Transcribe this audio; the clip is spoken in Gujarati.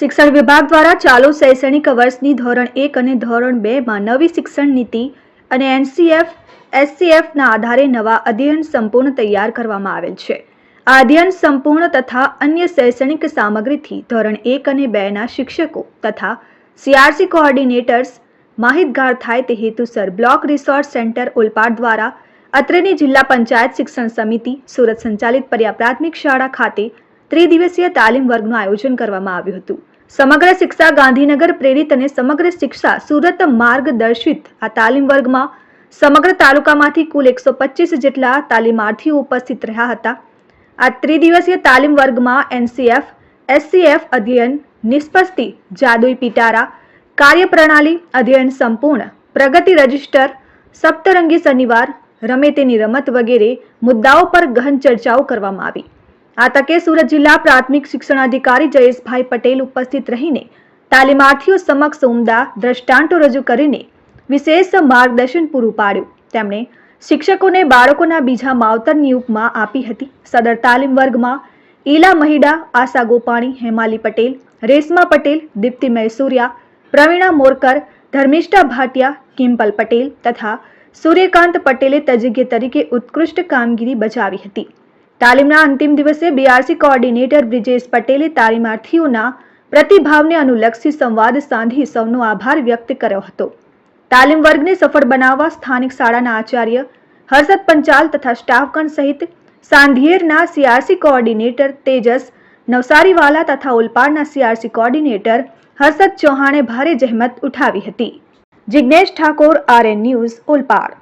શિક્ષણ વિભાગ દ્વારા ચાલુ શૈક્ષણિક વર્ષની ધોરણ એક અને ધોરણ બેમાં નવી શિક્ષણ નીતિ અને એનસીએફ એસસીએફના આધારે નવા અધ્યયન સંપૂર્ણ તૈયાર કરવામાં આવેલ છે. આ અધ્યયન સંપૂર્ણ તથા અન્ય શૈક્ષણિક સામગ્રીથી ધોરણ એક અને બેના શિક્ષકો તથા સીઆરસી કોઓર્ડિનેટર્સ, માહિતગાર થાય તે હેતુસર બ્લોક રિસોર્સ સેન્ટર ઓલપાડ દ્વારા અત્રેની જિલ્લા પંચાયત શિક્ષણ સમિતિ, સુરત સંચાલિત પર્યા પ્રાથમિક શાળા ખાતે ત્રિદિવસીય તાલીમ વર્ગનું આયોજન કરવામાં આવ્યું હતું. સમગ્ર શિક્ષા ગાંધીનગર પ્રેરિત અને સમગ્ર શિક્ષા સુરત માર્ગદર્શિત. આ તાલીમ વર્ગમાં સમગ્ર તાલુકામાંથી કુલ એકસો પચીસ જેટલા તાલીમાર્થીઓ ઉપસ્થિત રહ્યા હતા. આ ત્રિદિવસીય તાલીમ વર્ગમાં એનસીએફ, એસસીએફ અધ્યયન, નિષ્પસ્તી, જાદુઈ પિટારા, કાર્યપ્રણાલી અધ્યયન સંપૂર્ણ, પ્રગતિ રજિસ્ટર, સપ્તરંગી શનિવાર, રમે તેની રમત વગેરે મુદ્દાઓ પર ગહન ચર્ચાઓ કરવામાં આવી. આ તકે સુરત જિલ્લા પ્રાથમિક શિક્ષણાધિકારી જયેશભાઈ પટેલ ઉપસ્થિત રહીને તાલીમાર્થીઓ સમક્ષ ઉમદા દ્રષ્ટાંતો રજૂ કરીને વિશેષ માર્ગદર્શન પૂરું પાડ્યું. તેમણે શિક્ષકોને બાળકોના બીજા માવતરની ઉપમા આપી હતી. સદર તાલીમ વર્ગમાં ઈલા મહિડા, આશા ગોપાણી, હેમાલી પટેલ, રેશમા પટેલ, દીપ્તિ મૈસુરિયા, પ્રવીણા મોરકર, ધર્મિષ્ઠા ભાટિયા કિમ્પલ પટેલ તથા સૂર્યકાંત પટેલે તજજ્ઞ તરીકે ઉત્કૃષ્ટ કામગીરી બજાવી હતી. તાલીમના અંતિમ દિવસે બીઆરસી કોઓર્ડિનેટર બ્રિજેશ પટેલે તાલીમાર્થીઓના પ્રતિભાવને અનુલક્ષી સંવાદ સાંધી સૌનો આભાર વ્યક્ત કર્યો હતો. તાલીમ વર્ગને સફળ બનાવવા સ્થાનિક શાળાના આચાર્ય હર્ષદ પંચાલ તથા સ્ટાફગણ સહિત સાંધિયેરના સીઆરસી કોઓર્ડિનેટર તેજસ નવસારીવાલા તથા ઓલપાડના સીઆરસી કોઓર્ડિનેટર હર્ષદ ચૌહાણે ભારે જહેમત ઉઠાવી હતી. Jignesh Thakor RN news Olpad.